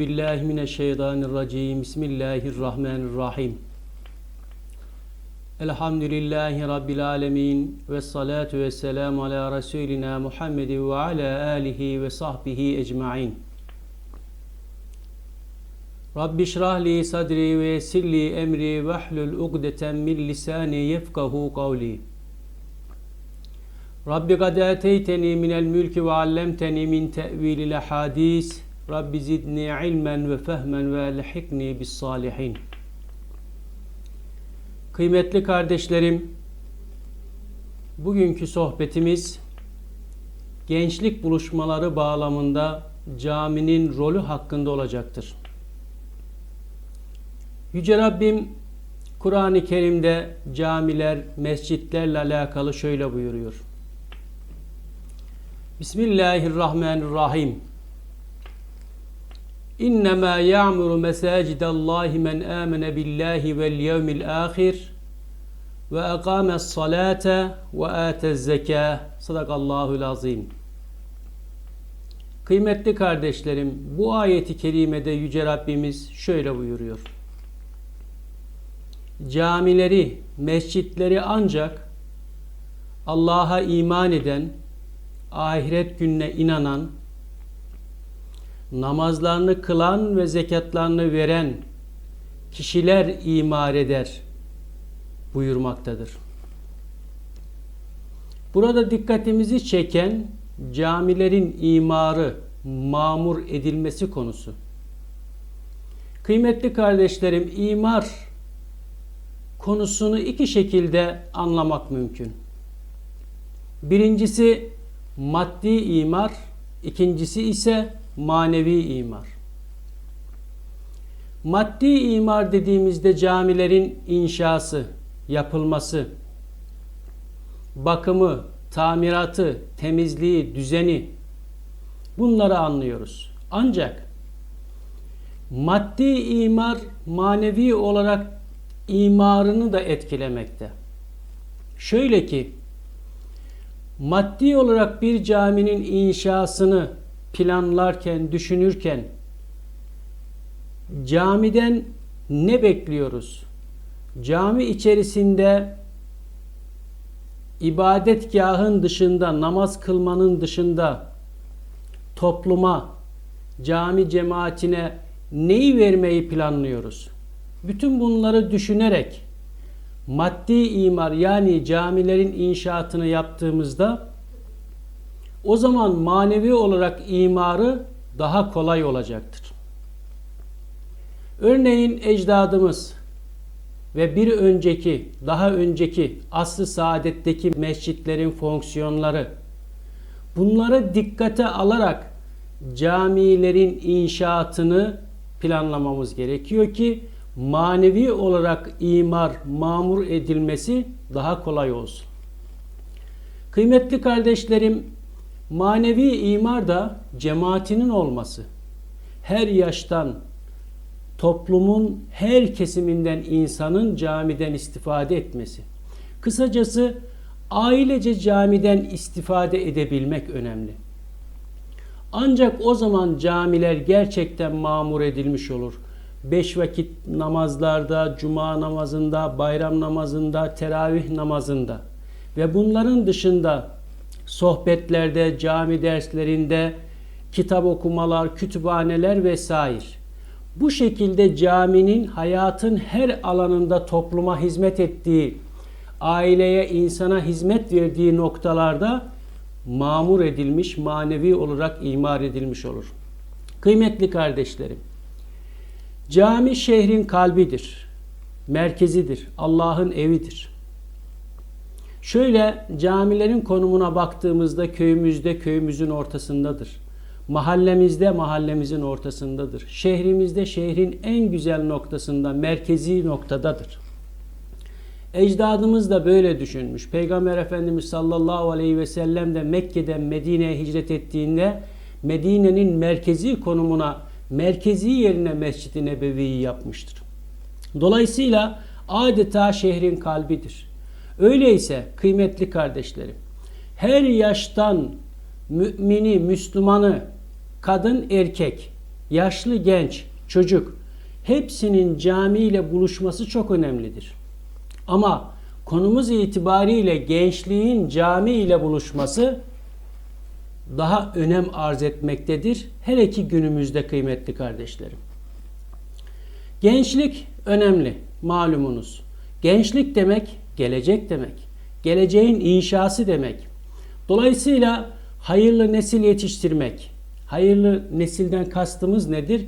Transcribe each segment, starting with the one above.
Billahi mineşşeytanirracim. Bismillahirrahmanirrahim. Elhamdülillahi rabbil alamin ve salatu vesselam ala resulina Muhammed ve ala alihi ve sahbihi ecmaîn. Rabbi şrah li sadri ve yessir li emri ve hlul ugdeten min lisani yefkahu kavli. Rabbi kad eteyteni minel mülki ve allemteni min tevilil hadis. Rabbi zidni ilmen ve fehmen ve elhikni bis salihin. Kıymetli kardeşlerim, bugünkü sohbetimiz gençlik buluşmaları bağlamında caminin rolü hakkında olacaktır. Yüce Rabbim Kur'an-ı Kerim'de camiler, mescitlerle alakalı şöyle buyuruyor. Bismillahirrahmanirrahim. İnnemâ ya'muru mesâcidallâhi men âmene billahi vel yevmil âhir ve ekâmes salâte ve âtez zekâh. Sadakallâhul azîm. Kıymetli kardeşlerim, bu ayeti kerimede Yüce Rabbimiz şöyle buyuruyor. Camileri, mescitleri ancak Allah'a iman eden, ahiret gününe inanan, namazlarını kılan ve zekatlarını veren kişiler imar eder buyurmaktadır. Burada dikkatimizi çeken camilerin imarı, mamur edilmesi konusu. Kıymetli kardeşlerim, imar konusunu iki şekilde anlamak mümkün. Birincisi maddi imar, ikincisi ise manevi imar. Maddi imar dediğimizde camilerin inşası, yapılması, bakımı, tamiratı, temizliği, düzeni bunları anlıyoruz. Ancak maddi imar manevi olarak imarını da etkilemekte. Şöyle ki maddi olarak bir caminin inşasını planlarken, düşünürken camiden ne bekliyoruz? Cami içerisinde ibadetgahın dışında, namaz kılmanın dışında topluma, cami cemaatine neyi vermeyi planlıyoruz? Bütün bunları düşünerek maddi imar yani camilerin inşaatını yaptığımızda o zaman manevi olarak imarı daha kolay olacaktır. Örneğin ecdadımız ve bir önceki, daha önceki asr-ı saadetteki mescitlerin fonksiyonları bunları dikkate alarak camilerin inşaatını planlamamız gerekiyor ki manevi olarak imar, mamur edilmesi daha kolay olsun. Kıymetli kardeşlerim, manevi imar da cemaatinin olması. Her yaştan, toplumun her kesiminden insanın camiden istifade etmesi. Kısacası ailece camiden istifade edebilmek önemli. Ancak o zaman camiler gerçekten mamur edilmiş olur beş vakit namazlarda, cuma namazında, bayram namazında, teravih namazında ve bunların dışında sohbetlerde, cami derslerinde, kitap okumalar, kütüphaneler vesaire. Bu şekilde caminin hayatın her alanında topluma hizmet ettiği, aileye, insana hizmet verdiği noktalarda mamur edilmiş, manevi olarak imar edilmiş olur. Kıymetli kardeşlerim, Cami şehrin kalbidir, merkezidir, Allah'ın evidir. Şöyle camilerin konumuna baktığımızda köyümüzde köyümüzün ortasındadır. Mahallemizde mahallemizin ortasındadır. Şehrimizde şehrin en güzel noktasında, merkezi noktadadır. Ecdadımız da böyle düşünmüş. Peygamber Efendimiz sallallahu aleyhi ve sellem de Mekke'den Medine'ye hicret ettiğinde Medine'nin merkezi konumuna merkezi yerine Mescid-i Nebevi'yi yapmıştır. Dolayısıyla adeta şehrin kalbidir. Öyleyse kıymetli kardeşlerim, her yaştan mümini, Müslümanı, kadın, erkek yaşlı genç, çocuk hepsinin cami ile buluşması çok önemlidir. Ama konumuz itibariyle gençliğin cami ile buluşması daha önem arz etmektedir. Hele ki günümüzde kıymetli kardeşlerim. Gençlik önemli malumunuz. Gençlik demek gelecek demek. Geleceğin inşası demek. Dolayısıyla hayırlı nesil yetiştirmek. Hayırlı nesilden kastımız nedir?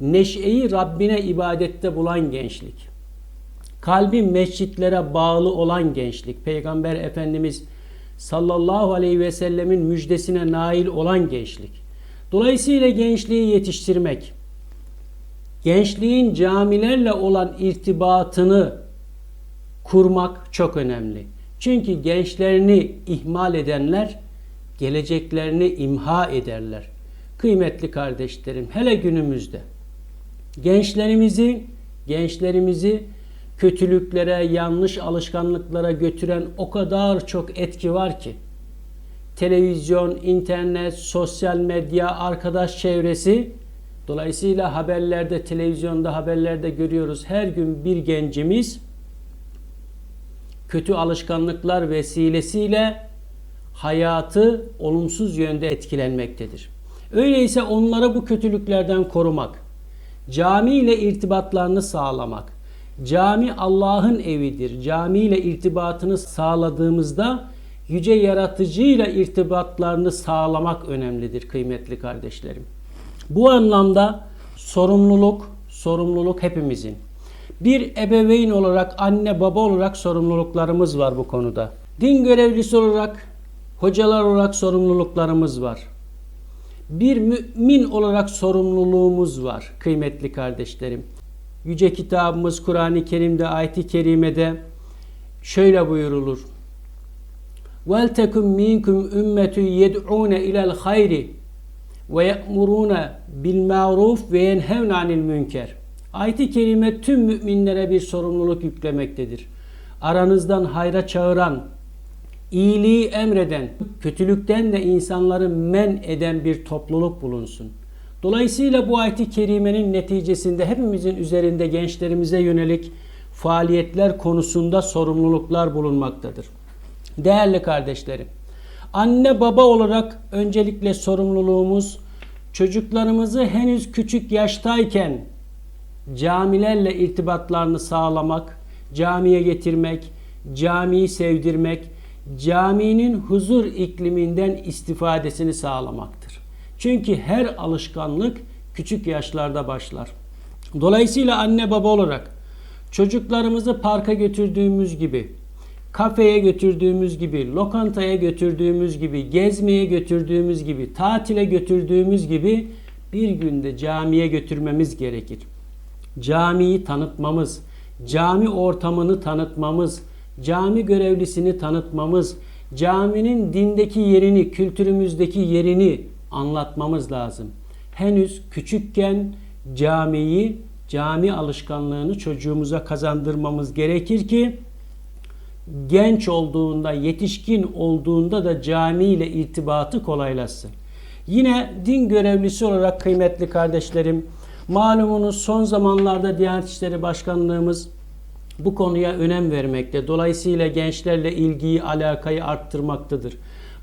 Neşeyi Rabbine ibadette bulan gençlik. Kalbi mescitlere bağlı olan gençlik. Peygamber Efendimiz sallallahu aleyhi ve sellemin müjdesine nail olan gençlik. Dolayısıyla gençliği yetiştirmek, gençliğin camilerle olan irtibatını kurmak çok önemli. Çünkü gençlerini ihmal edenler geleceklerini imha ederler. Kıymetli kardeşlerim, hele günümüzde gençlerimizi gençlerimizi kötülüklere, yanlış alışkanlıklara götüren o kadar çok etki var ki televizyon, internet, sosyal medya, arkadaş çevresi dolayısıyla haberlerde, televizyonda haberlerde görüyoruz her gün bir gencimiz kötü alışkanlıklar vesilesiyle hayatı olumsuz yönde etkilenmektedir. Öyleyse onları bu kötülüklerden korumak, cami ile irtibatlarını sağlamak, cami Allah'ın evidir. Cami ile irtibatını sağladığımızda yüce yaratıcıyla irtibatlarını sağlamak önemlidir kıymetli kardeşlerim. Bu anlamda sorumluluk, sorumluluk hepimizin. Bir ebeveyn olarak, anne baba olarak sorumluluklarımız var bu konuda. Din görevlisi olarak, hocalar olarak sorumluluklarımız var. Bir mümin olarak sorumluluğumuz var kıymetli kardeşlerim. Yüce kitabımız Kur'an-ı Kerim'de ayet-i kerimede şöyle buyurulur. وَلْتَكُمْ مِنْكُمْ اُمَّةٌ يَدْعُونَ اِلَى الْخَيْرِ وَيَأْمُرُونَ بِالْمَعْرُوفِ وَيَنْهَوْنَ عَنِ الْمُنْكَرِ Ayet-i kerime tüm müminlere bir sorumluluk yüklemektedir. Aranızdan hayra çağıran, iyiliği emreden, kötülükten de insanları men eden bir topluluk bulunsun. Dolayısıyla bu ayet-i kerimenin neticesinde hepimizin üzerinde gençlerimize yönelik faaliyetler konusunda sorumluluklar bulunmaktadır. Değerli kardeşlerim, anne baba olarak öncelikle sorumluluğumuz çocuklarımızı henüz küçük yaştayken camilerle irtibatlarını sağlamak, camiye getirmek, camiyi sevdirmek, caminin huzur ikliminden istifadesini sağlamaktır. Çünkü her alışkanlık küçük yaşlarda başlar. Dolayısıyla anne baba olarak çocuklarımızı parka götürdüğümüz gibi, kafeye götürdüğümüz gibi, lokantaya götürdüğümüz gibi, gezmeye götürdüğümüz gibi, tatile götürdüğümüz gibi bir günde camiye götürmemiz gerekir. Camiyi tanıtmamız, cami ortamını tanıtmamız, cami görevlisini tanıtmamız, caminin dindeki yerini, kültürümüzdeki yerini anlatmamız lazım. Henüz küçükken camiyi, cami alışkanlığını çocuğumuza kazandırmamız gerekir ki genç olduğunda, yetişkin olduğunda da cami ile irtibatı kolaylaşsın. Yine din görevlisi olarak kıymetli kardeşlerim, malumunuz son zamanlarda Diyanet İşleri Başkanlığımız bu konuya önem vermekte. Dolayısıyla gençlerle ilgiyi, alakayı arttırmaktadır.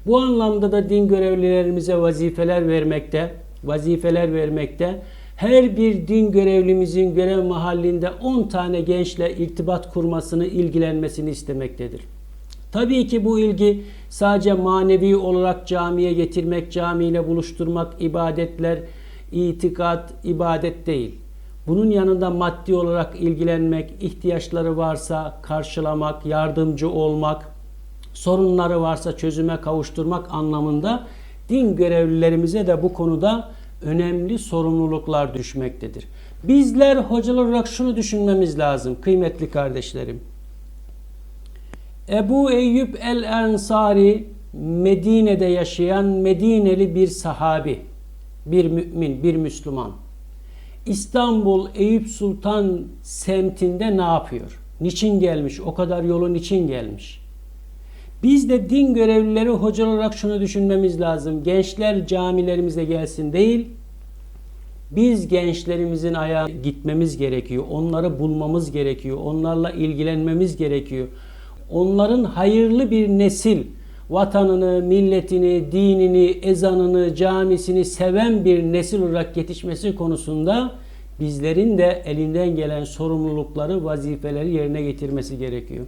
Bu anlamda da din görevlilerimize vazifeler vermekte, vazifeler vermekte. Her bir din görevlimizin görev mahallinde 10 tane gençle irtibat kurmasını, ilgilenmesini istemektedir. Tabii ki bu ilgi sadece manevi olarak camiye getirmek, camiyle buluşturmak, ibadetler, itikat, ibadet değil. Bunun yanında maddi olarak ilgilenmek, ihtiyaçları varsa karşılamak, yardımcı olmak, sorunları varsa çözüme kavuşturmak anlamında din görevlilerimize de bu konuda önemli sorumluluklar düşmektedir. Bizler hocalar olarak şunu düşünmemiz lazım kıymetli kardeşlerim. Ebu Eyyub el-Ensari Medine'de yaşayan Medineli bir sahabi, bir mümin, bir Müslüman. İstanbul Eyüp Sultan semtinde ne yapıyor? Niçin gelmiş? O kadar yolun için gelmiş? Biz de din görevlileri hoca olarak şunu düşünmemiz lazım. Gençler camilerimize gelsin değil, Biz gençlerimizin ayağa gitmemiz gerekiyor. Onları bulmamız gerekiyor. Onlarla ilgilenmemiz gerekiyor. Onların hayırlı bir nesil, vatanını, milletini, dinini, ezanını, camisini seven bir nesil olarak yetişmesi konusunda bizlerin de elinden gelen sorumlulukları, vazifeleri yerine getirmesi gerekiyor.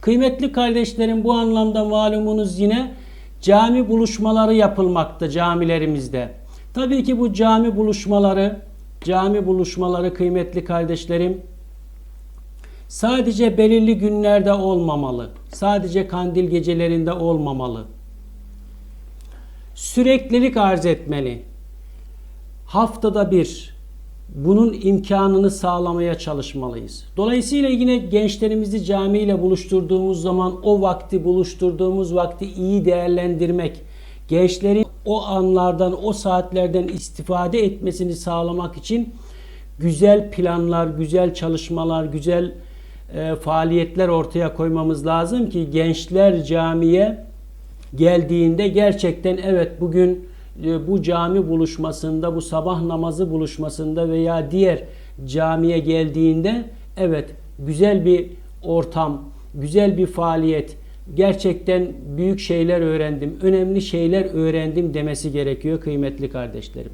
Kıymetli kardeşlerim bu anlamda malumunuz yine cami buluşmaları yapılmakta camilerimizde. Tabii ki bu cami buluşmaları, cami buluşmaları kıymetli kardeşlerim sadece belirli günlerde olmamalı. Sadece kandil gecelerinde olmamalı. Süreklilik arz etmeli. Haftada bir bunun imkanını sağlamaya çalışmalıyız. Dolayısıyla yine gençlerimizi camiyle buluşturduğumuz zaman o vakti buluşturduğumuz vakti iyi değerlendirmek, gençlerin o anlardan, o saatlerden istifade etmesini sağlamak için güzel planlar, güzel çalışmalar, güzel e, faaliyetler ortaya koymamız lazım ki gençler camiye geldiğinde gerçekten evet bugün e, bu cami buluşmasında, bu sabah namazı buluşmasında veya diğer camiye geldiğinde evet güzel bir ortam, güzel bir faaliyet, gerçekten büyük şeyler öğrendim, önemli şeyler öğrendim demesi gerekiyor kıymetli kardeşlerim.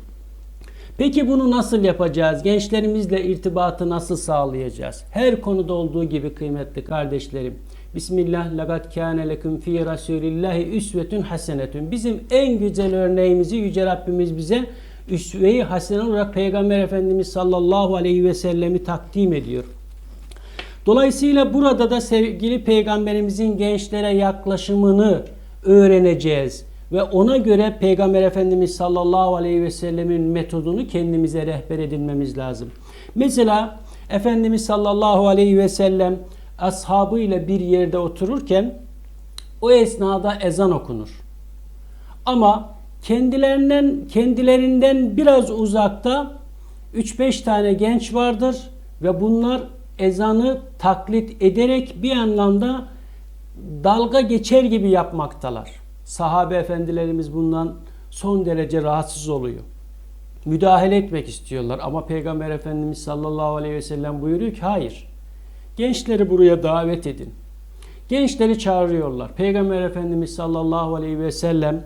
Peki bunu nasıl yapacağız? Gençlerimizle irtibatı nasıl sağlayacağız? Her konuda olduğu gibi kıymetli kardeşlerim. Bismillah lagat kâne leküm fî rasûlillâhi üsvetün hasenetün. Bizim en güzel örneğimizi Yüce Rabbimiz bize üsve-i hasene olarak Peygamber Efendimiz sallallahu aleyhi ve sellemi takdim ediyor. Dolayısıyla burada da sevgili Peygamberimizin gençlere yaklaşımını öğreneceğiz. Ve ona göre Peygamber Efendimiz sallallahu aleyhi ve sellemin metodunu kendimize rehber edinmemiz lazım. Mesela Efendimiz sallallahu aleyhi ve sellem ashabıyla bir yerde otururken o esnada ezan okunur. Ama kendilerinden kendilerinden biraz uzakta 3-5 tane genç vardır ve bunlar ezanı taklit ederek bir anlamda dalga geçer gibi yapmaktalar. Sahabe efendilerimiz bundan son derece rahatsız oluyor. Müdahale etmek istiyorlar ama Peygamber Efendimiz sallallahu aleyhi ve sellem buyuruyor ki hayır. Gençleri buraya davet edin. Gençleri çağırıyorlar. Peygamber Efendimiz sallallahu aleyhi ve sellem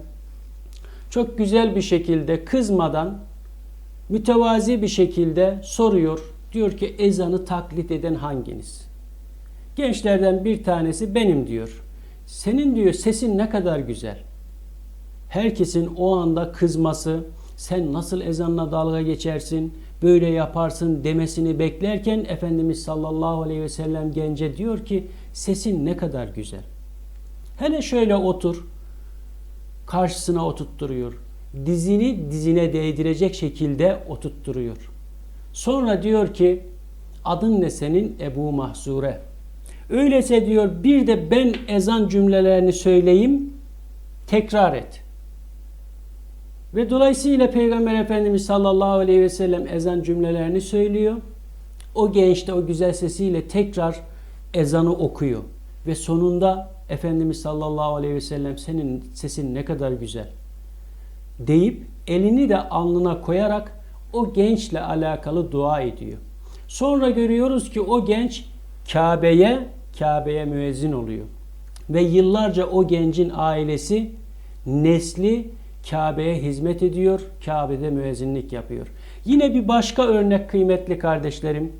çok güzel bir şekilde kızmadan mütevazi bir şekilde soruyor. Diyor ki ezanı taklit eden hanginiz? Gençlerden bir tanesi benim diyor. Senin diyor sesin ne kadar güzel. Herkesin o anda kızması, sen nasıl ezanla dalga geçersin, böyle yaparsın demesini beklerken Efendimiz sallallahu aleyhi ve sellem gence diyor ki sesin ne kadar güzel. Hele şöyle otur, karşısına oturtturuyor. Dizini dizine değdirecek şekilde oturtturuyor. Sonra diyor ki adın ne senin Ebu Mahzure. Öyleyse diyor bir de ben ezan cümlelerini söyleyeyim tekrar et. Ve dolayısıyla Peygamber Efendimiz sallallahu aleyhi ve sellem ezan cümlelerini söylüyor. O genç de o güzel sesiyle tekrar ezanı okuyor. Ve sonunda Efendimiz sallallahu aleyhi ve sellem senin sesin ne kadar güzel deyip elini de alnına koyarak o gençle alakalı dua ediyor. Sonra görüyoruz ki o genç Kabe'ye Kabe'ye müezzin oluyor. Ve yıllarca o gencin ailesi nesli Kabe'ye hizmet ediyor. Kabe'de müezzinlik yapıyor. Yine bir başka örnek kıymetli kardeşlerim.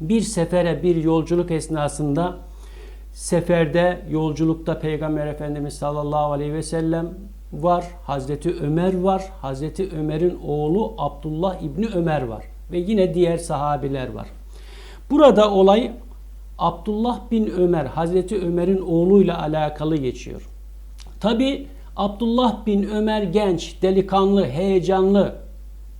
Bir sefere bir yolculuk esnasında seferde yolculukta Peygamber Efendimiz sallallahu aleyhi ve sellem var. Hazreti Ömer var. Hazreti Ömer'in oğlu Abdullah İbni Ömer var. Ve yine diğer sahabiler var. Burada olay Abdullah bin Ömer, Hazreti Ömer'in oğluyla alakalı geçiyor. Tabi Abdullah bin Ömer genç, delikanlı, heyecanlı,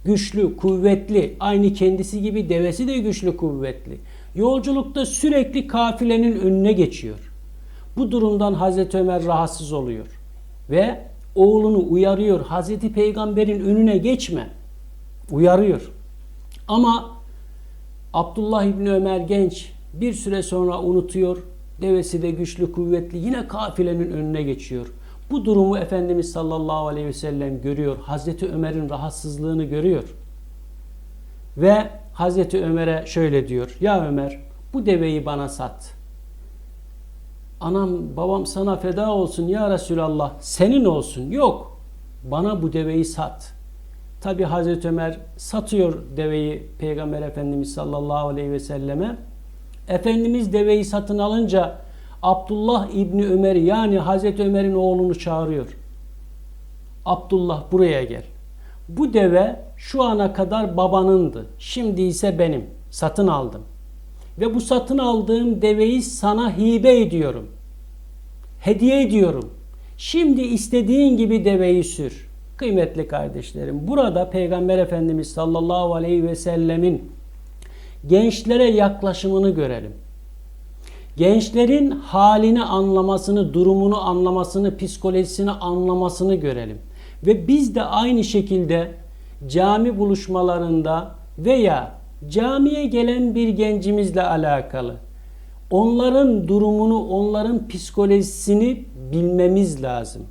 güçlü, kuvvetli, aynı kendisi gibi devesi de güçlü, kuvvetli. Yolculukta sürekli kafilenin önüne geçiyor. Bu durumdan Hazreti Ömer rahatsız oluyor ve oğlunu uyarıyor. Hazreti Peygamber'in önüne geçme. Uyarıyor. Ama Abdullah İbni Ömer genç bir süre sonra unutuyor. Devesi de güçlü kuvvetli yine kafilenin önüne geçiyor. Bu durumu Efendimiz sallallahu aleyhi ve sellem görüyor. Hazreti Ömer'in rahatsızlığını görüyor. Ve Hazreti Ömer'e şöyle diyor. Ya Ömer bu deveyi bana sat. Anam babam sana feda olsun ya Resulallah senin olsun. Yok bana bu deveyi sat. Tabi Hazreti Ömer satıyor deveyi Peygamber Efendimiz sallallahu aleyhi ve selleme. Efendimiz deveyi satın alınca Abdullah İbni Ömer yani Hazreti Ömer'in oğlunu çağırıyor. Abdullah buraya gel. Bu deve şu ana kadar babanındı. Şimdi ise benim. Satın aldım. Ve bu satın aldığım deveyi sana hibe ediyorum. Hediye ediyorum. Şimdi istediğin gibi deveyi sür. Kıymetli kardeşlerim, burada Peygamber Efendimiz sallallahu aleyhi ve sellemin gençlere yaklaşımını görelim. Gençlerin halini anlamasını, durumunu anlamasını, psikolojisini anlamasını görelim. Ve biz de aynı şekilde cami buluşmalarında veya camiye gelen bir gencimizle alakalı onların durumunu, onların psikolojisini bilmemiz lazım.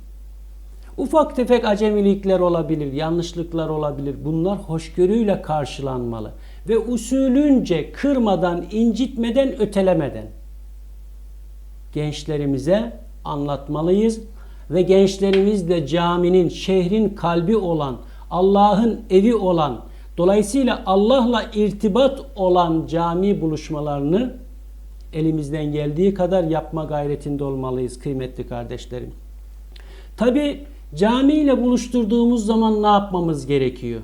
Ufak tefek acemilikler olabilir, yanlışlıklar olabilir. Bunlar hoşgörüyle karşılanmalı ve usulünce kırmadan, incitmeden, ötelemeden gençlerimize anlatmalıyız ve gençlerimiz de caminin, şehrin kalbi olan, Allah'ın evi olan, dolayısıyla Allah'la irtibat olan cami buluşmalarını elimizden geldiği kadar yapma gayretinde olmalıyız kıymetli kardeşlerim. Tabi camiyle buluşturduğumuz zaman ne yapmamız gerekiyor?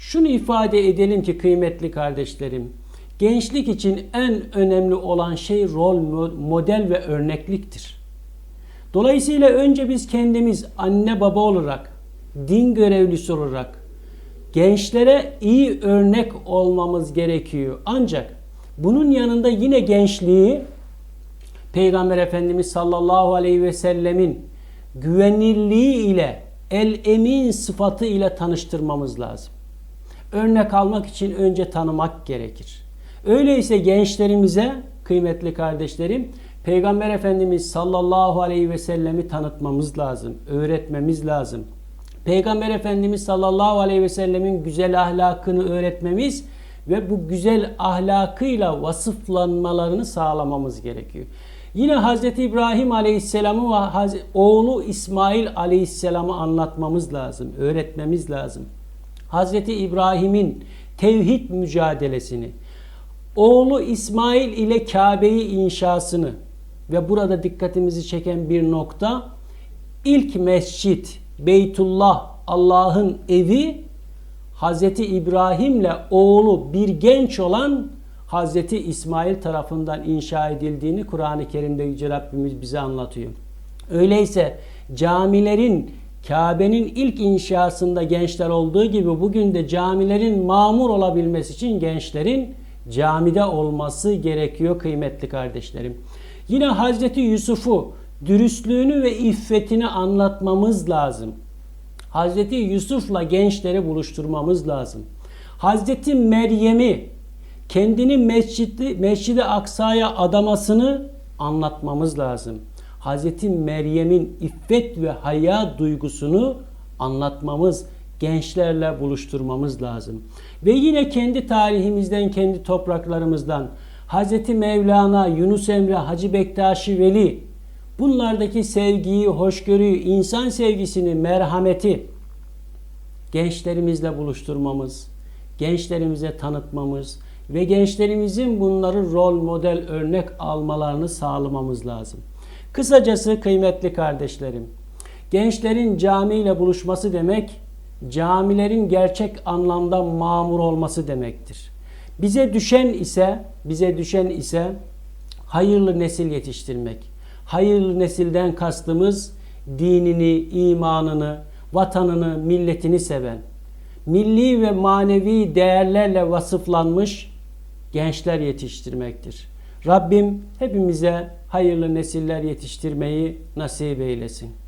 Şunu ifade edelim ki kıymetli kardeşlerim, gençlik için en önemli olan şey rol model ve örnekliktir. Dolayısıyla önce biz kendimiz anne baba olarak, din görevlisi olarak gençlere iyi örnek olmamız gerekiyor. Ancak bunun yanında yine gençliği Peygamber Efendimiz sallallahu aleyhi ve sellemin güvenilirliği ile el emin sıfatı ile tanıştırmamız lazım. Örnek almak için önce tanımak gerekir. Öyleyse gençlerimize kıymetli kardeşlerim Peygamber Efendimiz sallallahu aleyhi ve sellemi tanıtmamız lazım, öğretmemiz lazım. Peygamber Efendimiz sallallahu aleyhi ve sellemin güzel ahlakını öğretmemiz ve bu güzel ahlakıyla vasıflanmalarını sağlamamız gerekiyor. Yine Hz. İbrahim Aleyhisselam'ı ve oğlu İsmail Aleyhisselam'ı anlatmamız lazım, öğretmemiz lazım. Hz. İbrahim'in tevhid mücadelesini, oğlu İsmail ile Kabe'yi inşasını ve burada dikkatimizi çeken bir nokta ilk mescit Beytullah Allah'ın evi Hz. İbrahim ile oğlu bir genç olan Hz. İsmail tarafından inşa edildiğini Kur'an-ı Kerim'de Yüce Rabbimiz bize anlatıyor. Öyleyse camilerin Kabe'nin ilk inşasında gençler olduğu gibi bugün de camilerin mamur olabilmesi için gençlerin camide olması gerekiyor kıymetli kardeşlerim. Yine Hazreti Yusuf'u dürüstlüğünü ve iffetini anlatmamız lazım. Hazreti Yusuf'la gençleri buluşturmamız lazım. Hazreti Meryem'i kendini mescidi, mescidi Aksa'ya adamasını anlatmamız lazım. Hazreti Meryem'in iffet ve haya duygusunu anlatmamız, gençlerle buluşturmamız lazım. Ve yine kendi tarihimizden, kendi topraklarımızdan Hazreti Mevlana, Yunus Emre, Hacı Bektaşi Veli bunlardaki sevgiyi, hoşgörüyü, insan sevgisini, merhameti gençlerimizle buluşturmamız, gençlerimize tanıtmamız ve gençlerimizin bunları rol model örnek almalarını sağlamamız lazım. Kısacası kıymetli kardeşlerim, gençlerin camiyle buluşması demek camilerin gerçek anlamda mamur olması demektir. Bize düşen ise bize düşen ise hayırlı nesil yetiştirmek. Hayırlı nesilden kastımız dinini, imanını, vatanını, milletini seven, milli ve manevi değerlerle vasıflanmış gençler yetiştirmektir. Rabbim hepimize hayırlı nesiller yetiştirmeyi nasip eylesin.